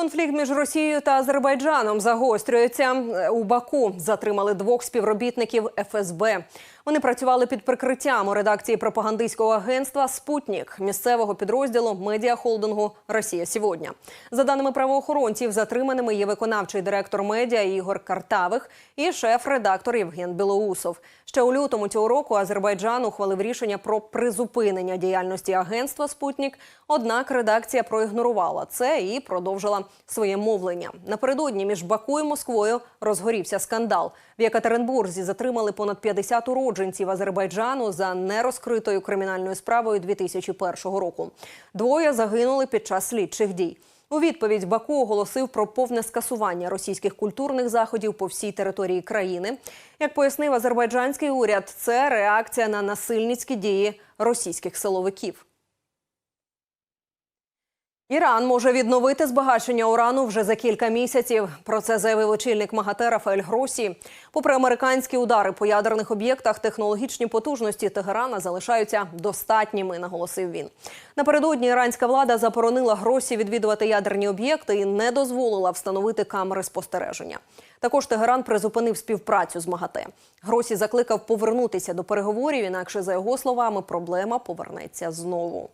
Конфлікт між Росією та Азербайджаном загострюється. У Баку затримали двох співробітників ФСБ. Вони працювали під прикриттям у редакції пропагандистського агентства Спутнік місцевого підрозділу медіахолдингу Росія сьогодні. За даними правоохоронців, затриманими є виконавчий директор медіа Ігор Картавих і шеф-редактор Євген Білоусов. Ще у лютому цього року Азербайджан ухвалив рішення про призупинення діяльності агентства Спутнік. Однак редакція проігнорувала це і продовжила своє мовлення. Напередодні між Баку і Москвою розгорівся скандал. В Єкатеринбурзі затримали понад 50 уродженців Азербайджану за нерозкритою кримінальною справою 2001 року. Двоє загинули під час слідчих дій. У відповідь Баку оголосив про повне скасування російських культурних заходів по всій території країни. Як пояснив азербайджанський уряд, це реакція на насильницькі дії російських силовиків. Іран може відновити збагачення урану вже за кілька місяців. Про це заявив очільник МАГАТЕ Рафаель Гросі. Попри американські удари по ядерних об'єктах, технологічні потужності Тегерана залишаються достатніми, наголосив він. Напередодні іранська влада заборонила Гросі відвідувати ядерні об'єкти і не дозволила встановити камери спостереження. Також Тегеран призупинив співпрацю з МАГАТЕ. Гросі закликав повернутися до переговорів, інакше за його словами проблема повернеться знову.